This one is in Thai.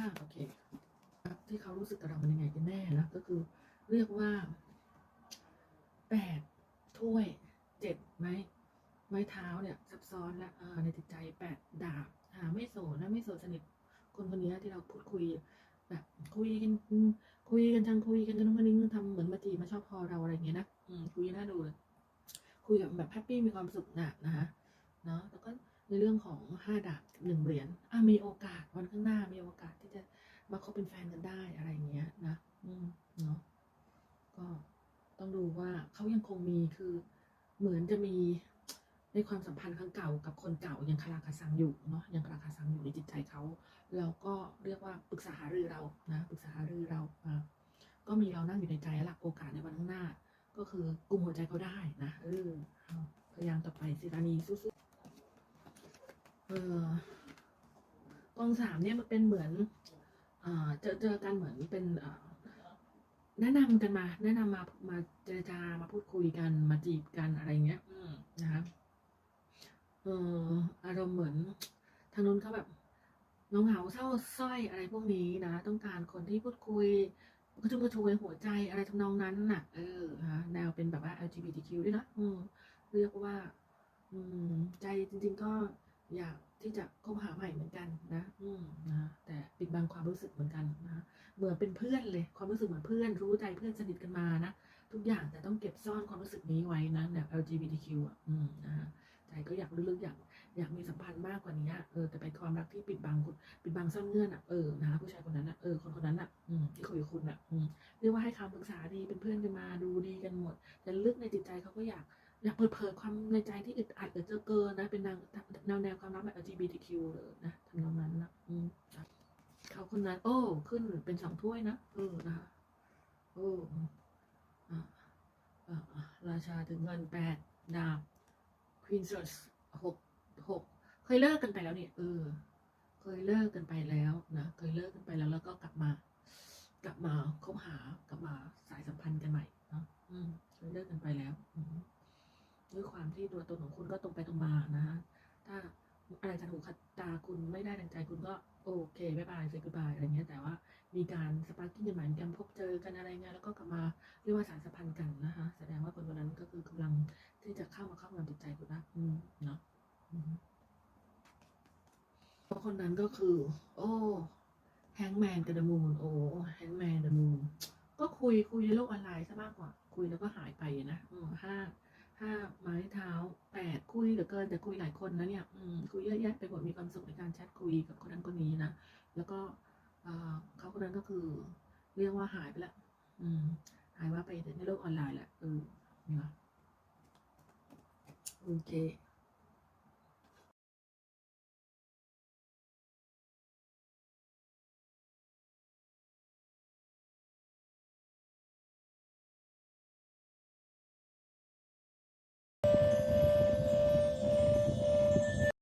ค่ะโอเคที่เขารู้สึกกับเราเป็นยังไงกันแน่นะก็คือเรียกว่าแปดถ้วยเจ็ดไม้ไม้เท้าเนี่ยซับซ้อนและในจิตใจแปดดาบหาไม่โสดนะไม่โสดสนิทคนคนนี้ที่เราพูดคุยแบบคุยกันคุยกันจังคุยกันจนคนนี้ทำเหมือนมาจีมาชอบพอเราอะไรอย่างเงี้ยนะคุยน่าดูเลยคุยกับแบบแฮปปี้มีความสุขนะนะคะเนาะแล้วก็ ในเรื่องของห้าดาบหนึ่งเหรียญอะมีโอกาสวันข้างหน้ามีโอกาสที่จะมาคบเป็นแฟนกันได้อะไรอย่างเงี้ยนะอืมเนาะก็ต้องดูว่าเขายังคงมีคือเหมือนจะมีในความสัมพันธ์ครั้งเก่ากับคนเก่ายังคาราคาซังอยู่เนาะยังคาราคาซังอยู่ในจิตใจเขาเราก็เรียกว่าปรึกษาหารือเรานะปรึกษาหารือเราอ่าก็มีเรานั่งอยู่ในใจแล้วล่ะโอกาสในวันข้างหน้า ก็คือกลุ่มหัวใจเขาได้นะเออพยายามต่อไปสิรานีสู้ๆ เออกองสามเนี่ยมันเป็นเหมือนอ่าเจอเจอกันเหมือนเป็นอ่าแนะนำกันมา แนะนำมามาเจรจามาพูดคุยกันมาจีบกันอะไรเงี้ยนะคะเอออารมณ์เหมือนทางนู้นเขาแบบเงาเงาเศร้าสร้อยอะไรพวกนี้นะ ต้องการคนที่พูดคุยกระชุ่มกระชวยหัวใจอะไรทำนองนั้นน่ะ เออฮะแนวเป็นแบบว่า LGBTQ ด้วยนะอืมเรียกว่า อืม ใจจริง ๆ ก็ อยากที่จะคบหาใหม่เหมือนกันนะ อืมนะแต่ปิดบังความรู้สึกเหมือนกันนะเหมือนเป็นเพื่อนเลย ความรู้สึกเหมือนเพื่อน รู้ใจเพื่อนสนิทกันมานะทุกอย่างแต่ต้องเก็บซ่อนความรู้สึกนี้ไว้นะแบบ LGBTQ อะอืมนะฮะใจก็อยากลึกๆอยากอยากมีสัมพันธ์มากกว่านี้อะเออแต่เป็นความรักที่ปิดบังคุณปิดบังซ่อนเงื่อนอะเออนะผู้ชายคนนั้นอะเออคนคนนั้นอะอืมที่คุยกับคุณอะอืมเรียกว่าให้คำปรึกษาดีเป็นเพื่อนกันมาดูดีกันหมด แต่ลึกในจิตใจเขาก็อยาก อยากเปิดเผยความในใจที่อึดอัดหรือเจอเกินนะ เป็นแนวแนวแนวความรักแบบ LGBTQ เลยนะทำนองนั้นนะอืมเขาคนนั้น โอ้ขึ้นเป็นสองถ้วยนะเออนะคะโอ้ราชาถึงเงินแปดดาบควีนสหกหกเคยเลิกกันไปแล้วเนี่ยเออ เคยเลิกกันไปแล้วนะเคยเลิกกันไปแล้วแล้วก็กลับมา กลับมาคบหากลับมาสายสัมพันธ์กันใหม่เนาะอืมเคยเลิกกันไปแล้วอื ด้วยความที่ตัวตนของคุณก็ตรงไปตรงมานะฮะถ้าอะไรจะถูกขัดตาคุณไม่ได้ดังใจคุณก็โอเคบายบายเซกุบายอะไรเงี้ยแต่ว่ามีการสปาร์กิ้งกันหม่มีการพบเจอกันอะไรเงี้ยแล้วก็กลับมาเรียกว่าสารสัมพันธ์กันนะคะ แสดงว่าคนคนนั้นก็คือกำลังที่จะเข้ามาเข้ามงำจิตใจคุณนะอืมเนาะเพราะคนนั้นก็คือ โอ้แฮงแมนกับเดมูนโอ้แฮงแมนเดมูนก็คุยคุยในโลกออนไลน์ซะมากกว่า คุยแล้วก็หายไปนะอืมห้า ห้าไม้เท้าแปดคุยเหลือเกินแต่คุยหลายคนนะเนี่ยคุยเยอะแยะไปหมดมีความสุขในการแชทคุยกับคนนั้นคนนี้นะแล้วก็เขาคนนั้นก็คือ เรียกว่าหายไปแล้วหายว่าไปในโลกออนไลน์แหละเออนะโอเค